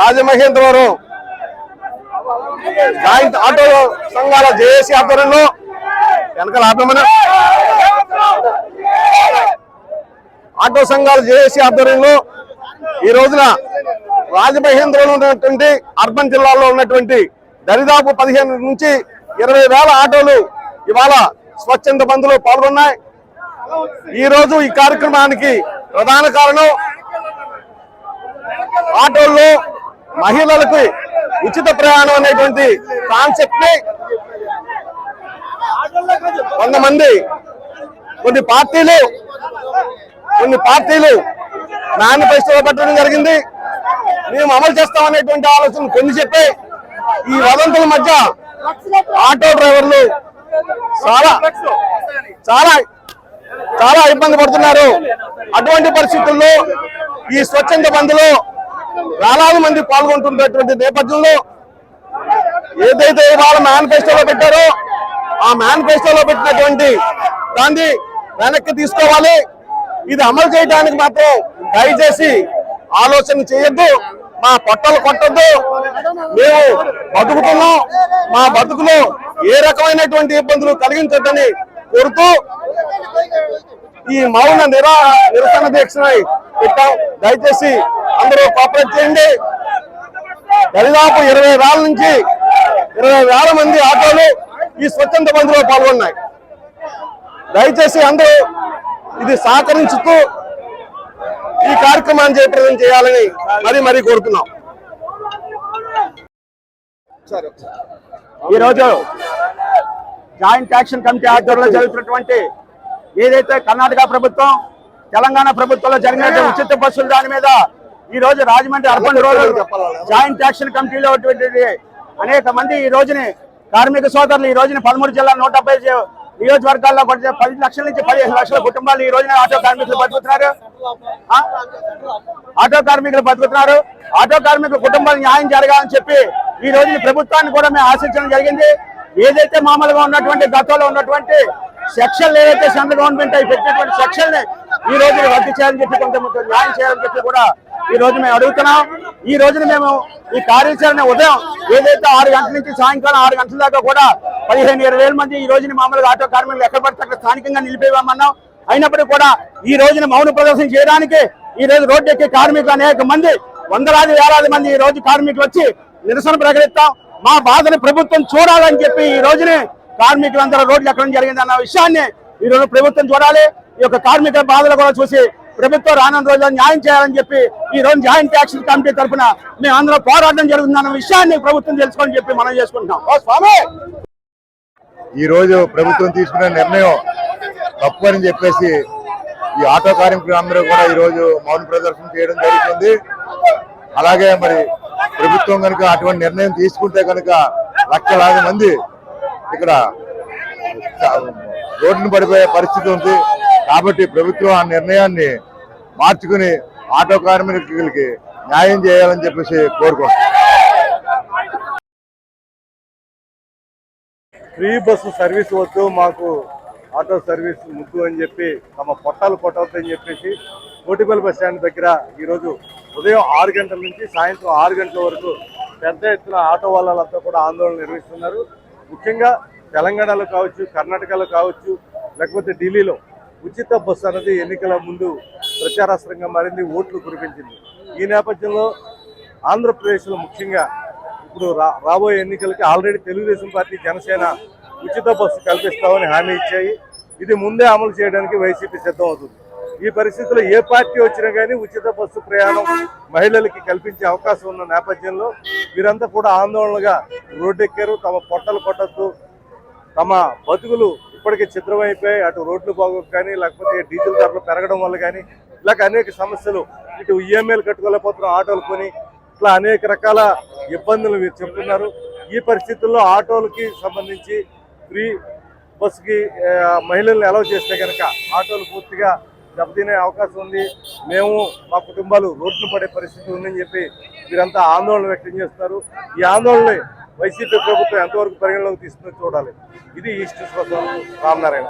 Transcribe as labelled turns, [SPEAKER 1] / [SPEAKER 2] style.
[SPEAKER 1] Rajamahendravaram joint auto సంఘాల JAC ఆధ్వర్యంలో వెనకాల ఆపమని ఆటో సంఘాల జేఏసీ ఆధ్వర్యంలో ఈ రోజున రాజమహేంద్రలో ఉన్నటువంటి అర్బన్ జిల్లాలో ఉన్నటువంటి దరిదాపు పదిహేను నుంచి ఇరవై వేల ఆటోలు ఇవాళ స్వచ్ఛంద బంధులో పాల్గొన్నాయి. ఈ రోజు ఈ కార్యక్రమానికి ప్రధాన కారణం ఆటోల్లో మహిళలకు ఉచిత ప్రయాణం అనేటువంటి కాన్సెప్ట్ని కొంతమంది కొన్ని పార్టీలు కొన్ని పార్టీలు మేనిఫెస్టో పెట్టడం జరిగింది. మేము అమలు చేస్తామనేటువంటి ఆలోచన కొన్ని చెప్పి ఈ వదంతుల మధ్య ఆటో డ్రైవర్లు చాలా చాలా చాలా ఇబ్బంది పడుతున్నారు. అటువంటి పరిస్థితుల్లో ఈ స్వచ్ఛంద బంద్లో వేలాది మంది పాల్గొంటున్నటువంటి నేపథ్యంలో ఏదైతే ఇవాళ మేనిఫెస్టోలో పెట్టారో ఆ మేనిఫెస్టోలో పెట్టినటువంటి దాన్ని వెనక్కి తీసుకోవాలి. ఇది అమలు చేయడానికి మాత్రం దయచేసి ఆలోచన చేయొద్దు. మా పొట్టలు కొట్టద్దు. మేము బతుకుతున్నాం. మా బతుకులో ఏ రకమైనటువంటి ఇబ్బందులు కలిగించొద్దని కోరుతూ ఈ మౌన నిరా నిరసన దీక్ష పెట్టాం. దయచేసి అందరూ కోఆపరేట్ చేయండి. దరిదాపు ఇరవై వేల నుంచి ఇరవై వేల మంది ఆటోలు ఈ స్వచ్ఛంద బంద్లో పాల్గొన్నాయి. దయచేసి అందరూ ఇది సహకరించుతూ ఈ కార్యక్రమాన్ని జయప్రదం చేయాలని మరీ మరీ కోరుతున్నాం.
[SPEAKER 2] ఈ రోజు జాయింట్ యాక్షన్ కమిటీ ఆధ్వర్యంలో జరుగుతున్నటువంటి ఏదైతే కర్ణాటక ప్రభుత్వం తెలంగాణ ప్రభుత్వంలో జరిగిన ఉచిత బస్సులు దాని మీద ఈ రోజు Rajahmundry urban rural joint action కమిటీలో అనేక మంది ఈ రోజుని కార్మిక సోదరులు ఈ రోజున పదమూడు జిల్లా నూట డెబ్బై నియోజకవర్గాల్లో పది లక్షల నుంచి పదిహేను లక్షల కుటుంబాలు ఈ రోజున ఆటో కార్మికులు బతుకుతున్నారు? ఆటో కార్మికులు బతుకుతున్నారు. ఆటో కార్మికుల కుటుంబాలు న్యాయం జరగాలని చెప్పి ఈ రోజు ప్రభుత్వాన్ని కూడా మేము ఆశించడం జరిగింది. ఏదైతే మామూలుగా ఉన్నటువంటి గతంలో ఉన్నటువంటి సెక్షన్లు ఏదైతే సెంట్రల్ గవర్నమెంట్ అవి పెట్టినటువంటి సెక్షన్ ఈ రోజు రద్దు చేయాలని చెప్పి కొంత న్యాయం చేయాలని చెప్పి కూడా ఈ రోజు మేము అడుగుతున్నాం. ఈ రోజున మేము ఈ కార్యాచరణ ఉదయం ఏదైతే ఆరు గంటల నుంచి సాయంకాలం ఆరు గంటల దాకా కూడా పదిహేను ఇరవై వేల మంది ఈ రోజున మామూలుగా ఆటో కార్మికులు ఎక్కడ పడితే అక్కడ స్థానికంగా నిలిపేవామన్నాం. అయినప్పటికీ కూడా ఈ రోజున మౌన ప్రదర్శన చేయడానికి ఈ రోజు రోడ్డు ఎక్కే కార్మికులు అనేక మంది వందలాది వేలాది మంది ఈ రోజు కార్మికులు వచ్చి నిరసన ప్రకటిస్తాం. మా బాధని ప్రభుత్వం చూడాలని చెప్పి ఈ రోజునే కార్మికులందరూ రోడ్లు ఎక్కడం జరిగింది అన్న విషయాన్ని ఈ రోజు ప్రభుత్వం చూడాలి. ఈ యొక్క కార్మికుల బాధలు కూడా చూసి ప్రభుత్వం రానున్న రోజుల్లో న్యాయం చేయాలని చెప్పి ఈ రోజు జాయింట్ యాక్షన్ కమిటీ తరఫున మేము అందరూ పోరాటం జరుగుతుందన్న విషయాన్ని ప్రభుత్వం తెలుసుకోని చెప్పి మనం చేసుకుంటున్నాం. ఓ స్వామి!
[SPEAKER 3] ఈ రోజు ప్రభుత్వం తీసుకున్న నిర్ణయం తప్పు అని చెప్పేసి ఈ ఆటో కార్మికులు అందరూ కూడా ఈ రోజు మౌన ప్రదర్శన చేయడం జరుగుతుంది. అలాగే మరి ప్రభుత్వం కనుక అటువంటి నిర్ణయం తీసుకుంటే కనుక లక్షలాది మంది ఇక్కడ రోడ్డును పడిపోయే పరిస్థితి ఉంది. కాబట్టి ప్రభుత్వం ఆ నిర్ణయాన్ని మార్చుకుని ఆటో కార్మికులకి న్యాయం చేయాలని చెప్పేసి కోరుకుంటున్నాం.
[SPEAKER 4] ఫ్రీ బస్సు సర్వీస్ వద్దు మాకు ఆటో సర్వీస్ ముద్దు అని చెప్పి తమ పొట్టాలు పొట్టవద్దని చెప్పేసి కోటిపల్లి బస్ స్టాండ్ దగ్గర ఈరోజు ఉదయం ఆరు గంటల నుంచి సాయంత్రం ఆరు గంటల వరకు పెద్ద ఎత్తున ఆటో వాళ్ళంతా కూడా ఆందోళన నిర్వహిస్తున్నారు. ముఖ్యంగా తెలంగాణలో కావచ్చు కర్ణాటకలో కావచ్చు లేకపోతే ఢిల్లీలో ఉచిత బస్సు అనేది ఎన్నికల ముందు ప్రచారాస్త్రంగా మారింది ఓట్లు కురిపించింది. ఈ నేపథ్యంలో ఆంధ్రప్రదేశ్లో ముఖ్యంగా ఇప్పుడు రా రాబోయే ఎన్నికలకి ఆల్రెడీ తెలుగుదేశం పార్టీ జనసేన ఉచిత బస్సు కల్పిస్తామని హామీ ఇచ్చాయి. ఇది ముందే అమలు చేయడానికి వైసీపీ సిద్ధం అవుతుంది ఈ పరిస్థితుల్లో ఏ పార్టీ వచ్చినా కానీ ఉచిత బస్సు ప్రయాణం మహిళలకి కల్పించే అవకాశం ఉన్న నేపథ్యంలో వీరంతా కూడా ఆందోళనగా రోడ్డెక్కారు. తమ పొట్టలు కొట్టద్దు తమ బతుకులు ఇప్పటికే చిత్రమైపోయి అటు రోడ్లు బాగోక కానీ లేకపోతే డీజిల్ ధరలు పెరగడం వల్ల కానీ ఇలాగ అనేక సమస్యలు ఇటు ఈఎంఐలు కట్టుకోలేకపోతున్నారు ఆటోలు కొని ఇట్లా అనేక రకాల ఇబ్బందులు మీరు చెప్తున్నారు. ఈ పరిస్థితుల్లో ఆటోలకి సంబంధించి ఫ్రీ బస్సుకి మహిళల్ని అలౌ చేస్తే కనుక ఆటోలు పూర్తిగా దెబ్బతినే అవకాశం ఉంది. మేము మా కుటుంబాలు రోడ్లు పడే పరిస్థితి ఉందని చెప్పి వీరంతా ఆందోళన వ్యక్తం చేస్తారు ఈ ఆందోళన వైసీపీ ప్రభుత్వం ఎంతవరకు పరిగణలోకి తీసుకుని చూడాలి? ఇది ఈస్ట్ రామనారాయణ.